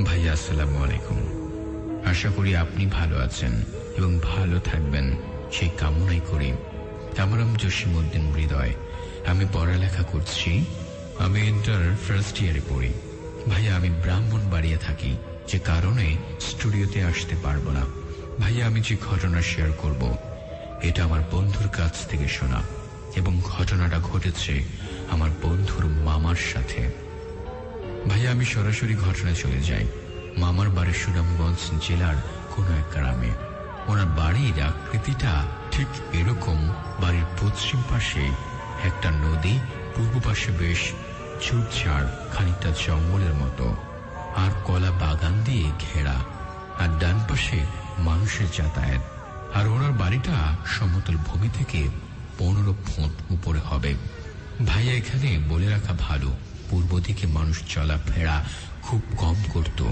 ভাইয়া, আসসালামু আলাইকুম। আশা করি আপনি ভালো আছেন এবং ভালো থাকবেন। সেই কামনাই করি। আমার নাম জসিমুদ্দিন হৃদয়, আমি পড়ালেখা করছি। আমি ইন্টার ফার্স্ট ইয়ারে পড়ি। ভাইয়া, আমি ব্রাহ্মণ বাড়িয়ে থাকি। যে কারণে স্টুডিওতে আসতে পারব না। ভাইয়া, আমি যে ঘটনা শেয়ার করব, এটা আমার বন্ধুর কাছ থেকে শোনা। এবং ঘটনাটা ঘটেছে আমার বন্ধুর মামার সাথে। ভাইয়া, আমি সরাসরি ঘটনায় চলে যাই। মামার বাড়ি সুনামগঞ্জ জেলার কোন এক গ্রামে। ওনার বাড়ির আকৃতিটা ঠিক এরকম। বাড়ির পশ্চিম পাশে একটা নদী, পূর্ব পাশে বেশ ঝুপঝাড়, খানিকটা জঙ্গলের মতো। আর কলা বাগান দিয়ে ঘেরা। আর ডান পাশে মানুষের যাতায়াত। আর ওনার বাড়িটা সমতল ভূমি থেকে পনেরো ফুট উপরে হবে। ভাইয়া, এখানে বলে রাখা ভালো। পূর্ব দিকে মানুষ চলাফেরা খুব কম করত।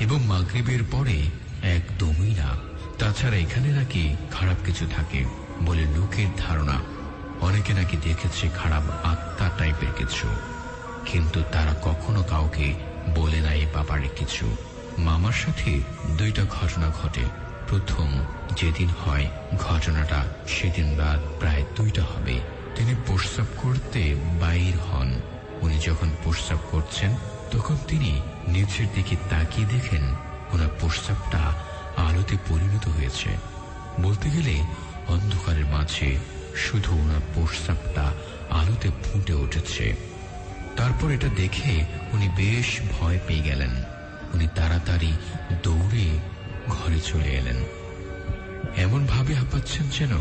এবং মাগরিবের পরে একদমই না। তাছাড়া এখানে নাকি খারাপ কিছু থাকে বলে লোকের ধারণা। অনেকে নাকি দেখেছে খারাপ আত্মা টাইপের কিছু। কিন্তু তারা কখনো কাউকে বলে না এই ব্যাপারে কিছু। মামার সাথে দুইটা ঘটনা ঘটে। প্রথম যেদিন হয়, ঘটনাটা সেদিন রাত প্রায় দুইটা হবে। তিনি প্রস্রাব করতে বাইর হন। উনি যখন প্রস্রাব করছেন, তখন তিনি নিচের দিকে তাকিয়ে দেখেন ওনার প্রস্রাবটা আলোতে পরিণত হয়েছে। বলতে গেলে অন্ধকারের মাঝে শুধু ওনার প্রস্রাবটা আলোতে ফুটে উঠেছে। তারপর এটা দেখে উনি বেশ ভয় পেয়ে গেলেন। উনি তাড়াতাড়ি দৌড়ে ঘরে চলে এলেন। এমন ভাবে হাঁপাচ্ছেন যেন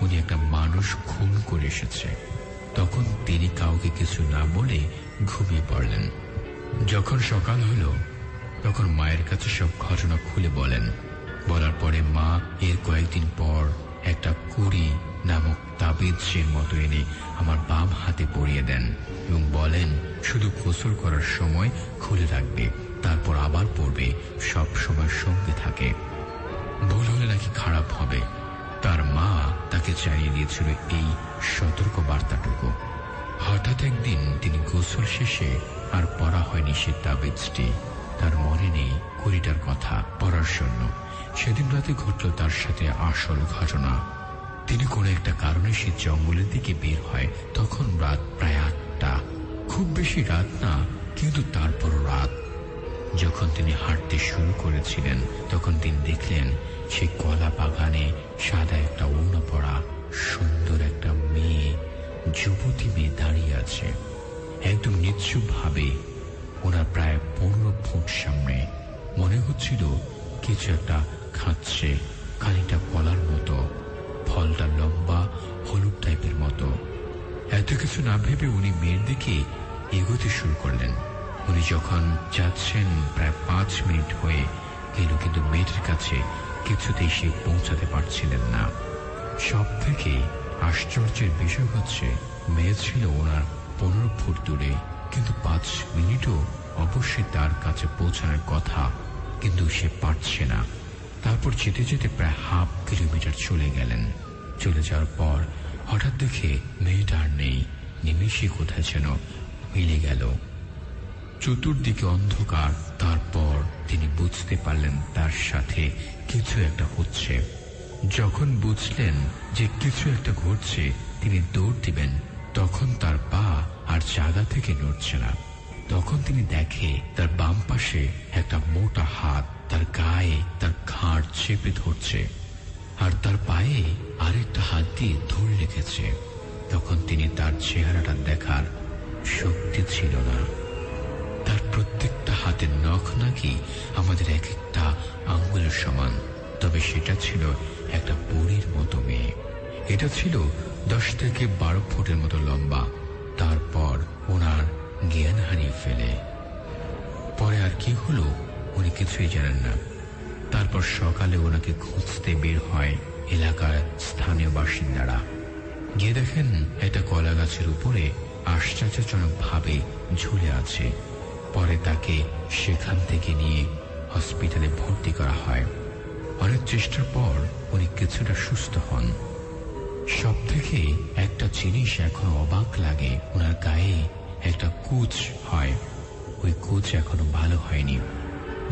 উনি একটা মানুষ খুন করে এসেছে। তখন তিনি কাউকে কিছু না বলে ঘুমিয়ে পড়লেন। যখন সকাল হলো, তখন মায়ের কাছে সব ঘটনা খুলে বলেন। বলার পরে মা এর কয়েকদিন পর একটা কুড়ি নামক তাবিজের মতো এনে আমার বাম হাতে পরিয়ে দেন এবং বলেন, শুধু গোসল করার সময় খুলে রাখবে, তারপর আবার পড়বে, সব সময় সঙ্গে থাকে। ভুল হলে নাকি খারাপ হবে। তার মা তাকে জানিয়ে দিয়েছিল এই সতর্ক বার্তাটুকু হঠাৎ একদিন তিনি গোসল শেষে আর পড়া হয়নি সে তাবিজটি। তার মনে নেই কুড়িটার কথা পড়ার জন্য। সেদিন রাতে ঘটল তার সাথে আসল ঘটনা। তিনি কোনো একটা কারণে সে জঙ্গলের দিকে বের হয়, তখন রাত প্রায় আটটা। খুব বেশি রাত না, কিন্তু তারপর রাত। যখন তিনি হাঁটতে শুরু করেছিলেন, তখন তিনি দেখলেন সেই কলা বাগানে সাদা একটা ওড়না পড়া সুন্দর একটা মেয়ে, যুবতী মেয়ে দাঁড়িয়ে আছে। একদম নিশ্চুপ ভাবে ওনার প্রায় পনেরো ফুট সামনে। মনে হচ্ছিল কিছু একটা খাচ্ছে, খানিকটা কলার মতো। ফলটা লম্বা, হলুদ টাইপের মতো। এত কিছু না ভেবে উনি মেয়ের দিকে এগোতে শুরু করলেন। উনি যখন যাচ্ছেন প্রায় পাঁচ মিনিট হয়ে, গেল কিন্তু মেয়েটির কাছে কিছুতেই সে পৌঁছাতে পারছিলেন না। সব থেকে আশ্চর্যের বিষয় হচ্ছে, মেয়ে ছিল ওনার পনেরো ফুট দূরে, কিন্তু পাঁচ মিনিটও অবশ্যই তার কাছে পৌঁছানোর কথা, কিন্তু সে পারছে না। তারপর যেতে যেতে প্রায় হাফ কিলোমিটার চলে গেলেন। চলে যাওয়ার পর হঠাৎ দেখে মেয়েটা আর নেই, নিমেষে কোথায় যেন মিলে গেল। চতুর্দিকে অন্ধকার, তারপর তিনি বুঝতে পারলেন তার সাথে কিছু একটা হচ্ছে। যখন বুঝলেন যে কিছু একটা ঘটছে, তিনি দৌড় দিবেন। তখন তার পা আর জায়গা থেকে নড়ছে না। তখন তিনি দেখে তার বাম পাশে একটা মোটা হাত তার গায়ে তার ঘাড় চেপে ধরছে আর তার পায়ে আরেকটা হাত দিয়ে ধরে রেখেছে। তখন তিনি তার চেহারাটা দেখার শক্তি ছিল না। প্রত্যেকটা হাতের নখ নাকি আমাদের এক একটা আঙ্গুলের সমান। তবে সেটা ছিল একটা পরীর মতো মেয়ে। এটা ছিল দশ থেকে বারো ফুটের মতো লম্বা। তারপর ওনার জ্ঞান হারিয়ে ফেলে। পরে আর কি হলো, উনি কিছুই জানেন না। তারপর সকালে ওনাকে খুঁজতে বের হয় এলাকার স্থানীয় বাসিন্দারা। গিয়ে দেখেন একটা কলা গাছের উপরে আশ্চর্যজনক ভাবে ঝুলে আছে। পরে তাকে সেখান থেকে নিয়ে হসপিটালে ভর্তি করা হয়। অনেক চেষ্টার পর উনি কিছুটা সুস্থ হন। সব থেকে একটা জিনিস এখন অবাক লাগে ওনার গায়ে একটা কুচ হয়। ওই কুচ এখনও ভালো হয়নি।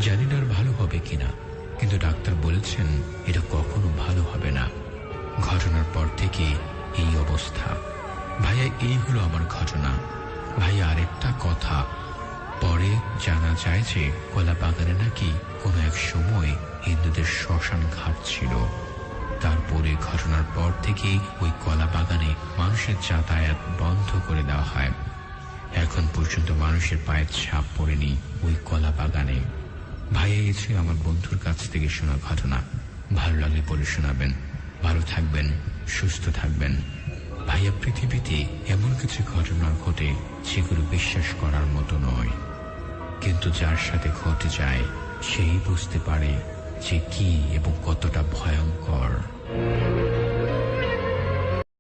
জানি না ভালো হবে কিনা, কিন্তু ডাক্তার বলেছেন এটা কখনো ভালো হবে না। ঘটনার পর থেকে এই অবস্থা। ভাইয়া, এই হলো আমার ঘটনা। ভাইয়া, আরেকটা কথা। পরে জানা যায় যে কলা বাগানে নাকি কোনো এক সময় হিন্দুদের শ্মশান ঘাট ছিল। তারপরে ঘটনার পর থেকেই ওই কলা বাগানে মানুষের যাতায়াত বন্ধ করে দেওয়া হয়। এখন পর্যন্ত মানুষের পায়ের ছাপ পড়েনি ওই কলা বাগানে ভাইয়া ছিল আমার বন্ধুর কাছ থেকে শোনা ঘটনা। ভালো লাগলে পরে শোনাবেন। ভালো থাকবেন, সুস্থ থাকবেন। ভাইয়া, পৃথিবীতে এমন কিছু ঘটনা ঘটে সেগুলো বিশ্বাস করার মতো নয়। কিন্তু যার সাথে ঘটে যায়, সেই বুঝতে পারে যে কি এবং কতটা ভয়ঙ্কর।